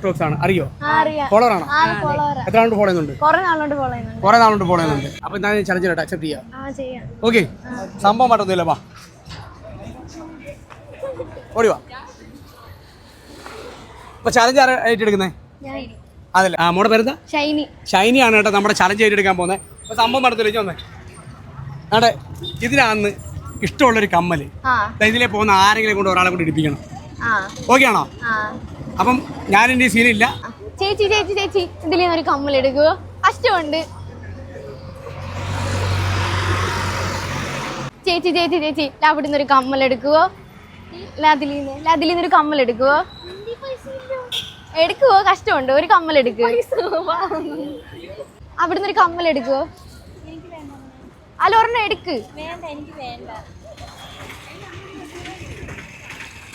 Stokes ആണ്. അറിയോ? Follower ആണോ? എത്ര ഫോളോ ചെയ്യുന്നുണ്ട്? കുറെ നാളോണ്ട് ഫോളോ ചെയ്യുന്നുണ്ട്. അപ്പൊ ഞാൻ ചലഞ്ച് കേട്ടോ അക്സെപ്റ്റ് ചെയ്യാം. ഓക്കെ സംഭവം വാ. ഓടി വാ അപ്പൊ ചലഞ്ച് ആരാ ഏറ്റെടുക്കുന്നേ? ഞാൻ അതല്ല. ആ മോടെ പേരെന്താ? ഷൈനി. ഷൈനിയാണ് കേട്ടോ നമ്മുടെ ചലഞ്ച് ഏറ്റെടുക്കാൻ പോകുന്നത് അപ്പൊ സംഭവം വന്നേ. ആടെ ഇതിനാന്ന് ഇഷ്ടമുള്ളൊരു കമ്മൽ. ഇതിലെ പോകുന്ന ആരെങ്കിലും കൊണ്ട് ഒരാളെ കൊണ്ട് ഇടിപ്പിക്കണം. ഓക്കെ ആണോ? അപ്പം ഞാൻ എന്റെ സീനില്ല. ചേച്ചി ചേച്ചി ചേച്ചി ഇതിൽ നിന്ന് ഒരു കമ്മൽ എടുക്കുക. അഷ്ടമുണ്ട് ചേച്ചി ചേച്ചി ചേച്ചി അവിടെ നിന്ന് ഒരു കമ്മൽ എടുക്കുവോ ലതിലിന്ന് നിന്ന് ഒരു കമ്മൽ എടുക്കുവോ എടുക്കുവോ? കഷ്ടമുണ്ട്. ഒരു കമ്മൽ എടുക്കുക അവിടുന്ന് ഒരു കമ്മൽ എടുക്കുവോ? അല്ല ഒരെണ്ണം എടുക്ക്.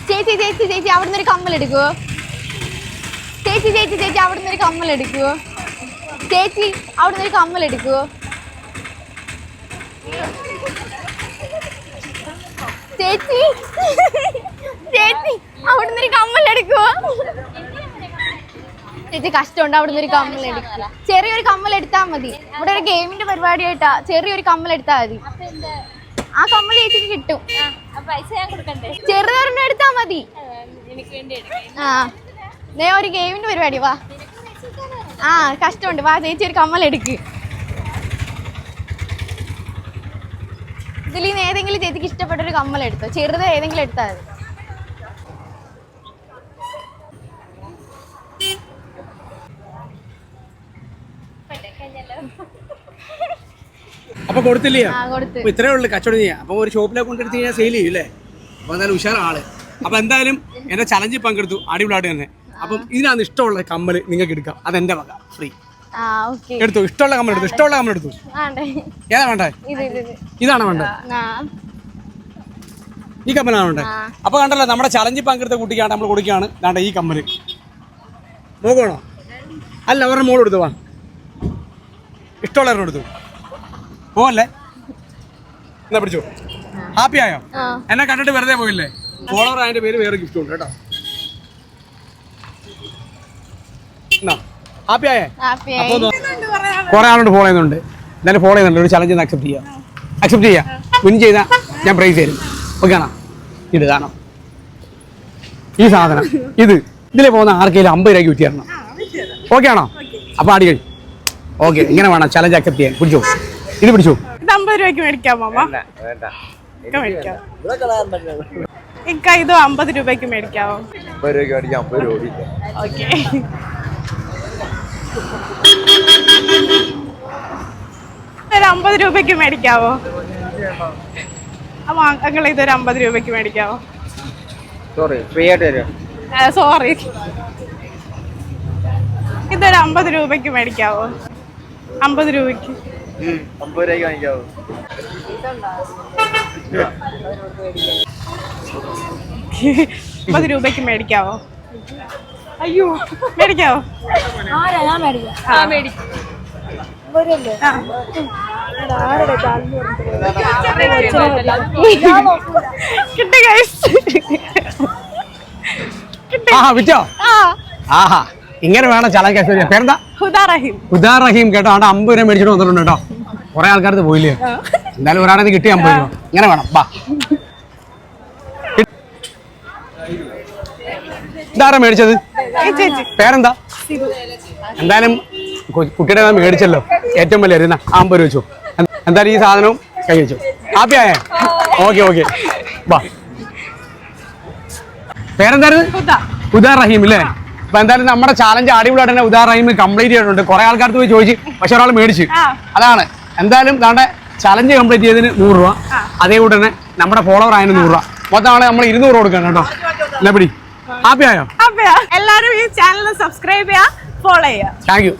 ചേച്ചി ചേച്ചി ചേച്ചി അവിടുന്ന് ഒരു കമ്മൽ എടുക്കുവോ ചേച്ചി ചേച്ചി ചേച്ചി അവിടുന്ന് ഒരു കമ്മൽ എടുക്കുവോ ചേച്ചി അവിടുന്ന് ഒരു കമ്മൽ എടുക്കുവോ ചേച്ചി ചേച്ചി അവിടുന്ന് ഒരു കമ്മൽ എടുക്കുവോ ചേച്ചി കഷ്ടമുണ്ട് അവിടുന്ന് ഒരു കമ്മൽ എടുക്കുക ചെറിയൊരു കമ്മൽ എടുത്താൽ മതി. ഇവിടെ ഒരു ഗെയിമിന്റെ പരിപാടിയായിട്ടാ. ചെറിയൊരു കമ്മൽ എടുത്താൽ മതി. ആ കമ്മൽ ചേച്ചിക്ക് കിട്ടും പൈസ ഞാൻ കൊടുക്കണ്ടേ ചെറുതൊരെണ്ണം എടുത്താൽ മതി എനിക്ക് വേണ്ടി എടുക്കാം ആ. നേ ഒരു ഗെയിമിന്റെ പരിപാടി വാ. ആ കഷ്ടമുണ്ട്. വാ ചേച്ചി ഒരു കമ്മൽ എടുക്ക്. ഇതിൽ നിന്ന് ഏതെങ്കിലും ചേച്ചിക്ക് ഇഷ്ടപ്പെട്ട ഒരു കമ്മൽ എടുത്തോ? ചെറുത് ഏതെങ്കിലും എടുത്താൽ മതി. അപ്പൊ കൊടുത്തില്ലേ? ഇത്രേ ഉള്ളു കച്ചവടം ചെയ്യാം അപ്പൊ ഒരു ഷോപ്പിലേക്ക് കൊണ്ടെടുത്ത് കഴിഞ്ഞാൽ സെയിൽ ചെയ്യൂലേ അപ്പൊ എന്തായാലും ഉഷാറാണ് ആൾ. അപ്പൊ എന്തായാലും എന്റെ ചലഞ്ചിൽ പങ്കെടുത്തു. അടിപൊളിയായിട്ട് തന്നെ. അപ്പം ഇതിനാണ് ഇഷ്ടമുള്ള കമ്മൽ നിങ്ങൾക്ക് എടുക്കാം. അതെന്റെ വക. ഫ്രീ എടുത്തു. ഇഷ്ടമുള്ള കമ്മൽ എടുത്തു. ഇഷ്ടമുള്ള കമ്മൽ എടുത്തു. ഏതാ വേണ്ടേ? ഇത് ഇത് ഇത്. ഇതാണ് വേണ്ടത് ആ. ഈ കമ്മലാണ് വേണ്ടത്. അപ്പൊ കണ്ടല്ലോ നമ്മുടെ ചലഞ്ചിൽ പങ്കെടുത്ത കുട്ടിക്കാണ് നമ്മൾ കൊടുക്കുകയാണ്. വേണ്ട ഈ കമ്മൽ. നോക്കണോ അല്ല അവരുടെ മോൾ എടുത്തു വാ. ഇഷ്ടമുള്ളവരുടെ എടുത്തു. പോവല്ലേ എന്നാ പിടിച്ചോ? ഹാപ്പി ആയോ? എന്നെ കണ്ടിട്ട് വെറുതെ പോയില്ലേ? ഫോളോവർ അതിന്റെ പേര് വേറെ ഗിഫ്റ്റ് ഉണ്ട് കേട്ടോ. കൊറേ ഹാപ്പി ആയേ? കുറെ ആളോട് ഫോളോ ചെയ്യുന്നുണ്ട്. എന്തായാലും ഫോളോ ചെയ്യുന്നുണ്ട്. ഒരു ചലഞ്ച് അക്സെപ്റ്റ് ചെയ്യാം. അക്സെപ്റ്റ് ചെയ്യാം. വിൻ ചെയ്താൽ ഞാൻ പ്രൈസ് തരും. ഓക്കെ ആണോ? ഇത് കാണാം. ഈ സാധനം ഇത്. ഇതിലെ പോകുന്ന ആർക്കെങ്കിലും അമ്പത് രൂപയ്ക്ക് വിറ്റ് തരണം. ഓക്കെ ആണോ? അപ്പൊ അടി കഴി ഓക്കെ ഇങ്ങനെ വേണം. ചലഞ്ച് അക്സെപ്റ്റ് ചെയ്യാൻ. പിടിച്ചോ? ഇത് പിടിച്ചോ? ഇത് അമ്പത് രൂപയ്ക്ക് മേടിക്കാം മാമ? മേടിക്കാം. ഇക്ക ഇത് അമ്പത് രൂപയ്ക്ക് മേടിക്കാവോ? അമ്പത് രൂപയ്ക്ക് മേടിക്കാം അമ്പത് രൂപ ഓക്കെ. ഒരു അമ്പത് രൂപയ്ക്ക് മേടിക്കാവോ? അപ്പൊ അങ്ങൾ ഇതൊരു അമ്പത് രൂപയ്ക്ക് മേടിക്കാവോ? സോറി ഫ്രീ ആയിട്ട് തരും സോറി ഇതൊരു അമ്പത് രൂപയ്ക്ക് മേടിക്കാവോ? അമ്പത് രൂപയ്ക്ക്. അമ്പത് രൂപയ്ക്ക് അമ്പത് രൂപയ്ക്ക് മേടിക്കാവോ? അയ്യോ. മേടിക്കാവോ? ആ മേടിക്കും. കിട്ടി ഗൈസ് ആ വിറ്റോ? ആ. ആഹാ. ഇങ്ങനെ വേണം ചെയ്യാൻ പേരെന്താ? ഹുദാ റഹീം. ഉദാർ റഹീം കേട്ടോ. അവിടെ അമ്പത് രൂപ മേടിച്ചിട്ട് വന്നിട്ടുണ്ട് കേട്ടോ. കുറെ ആൾക്കാർക്ക് പോയില്ലേ? എന്തായാലും ഒരാളെ കിട്ടി അമ്പത് രൂപ ഇങ്ങനെ വേണം. ബാ. ഇതാരാ മേടിച്ചത്? പേരെന്താ? എന്തായാലും കുട്ടിയുടെ മേടിച്ചല്ലോ. ഏറ്റവും വലിയ അരുന്ന അമ്പത് രൂപ വെച്ചു. എന്ത- എന്തായാലും ഈ സാധനവും കൈ വെച്ചു. ഹാപ്പി ആയേ? ഓക്കെ ഓക്കെ വാ. പേരെന്തായിരുന്നു? ഉദാ. ഉദാർ റഹീം അല്ലേ അപ്പൊ എന്തായാലും നമ്മുടെ ചാലഞ്ച് അടിപൊളിയായിട്ട് തന്നെ ഉദാർ റഹീം കംപ്ലീറ്റ് ചെയ്തിട്ടുണ്ട്. കുറെ ആൾക്കാർക്ക് പോയി ചോദിച്ചു പക്ഷെ ഒരാൾ മേടിച്ചു. അതാണ്. എന്തായാലും നമ്മുടെ ചലഞ്ച് കംപ്ലീറ്റ് ചെയ്തതിന് നൂറ് രൂപ. അതേ കൂടെ തന്നെ നമ്മുടെ ഫോളോവർ ആയതിന് നൂറ് രൂപ. മൊത്തം ആളെ നമ്മൾ ഇരുന്നൂറ് കൊടുക്കണം കേട്ടോ. എന്നാ പിടി? ഹാപ്പി ആയോ? അപ്പൊ എല്ലാരും ഈ ചാനൽ സബ്സ്ക്രൈബ് ചെയ്യാ ഫോളോ ചെയ്യാ താങ്ക് യു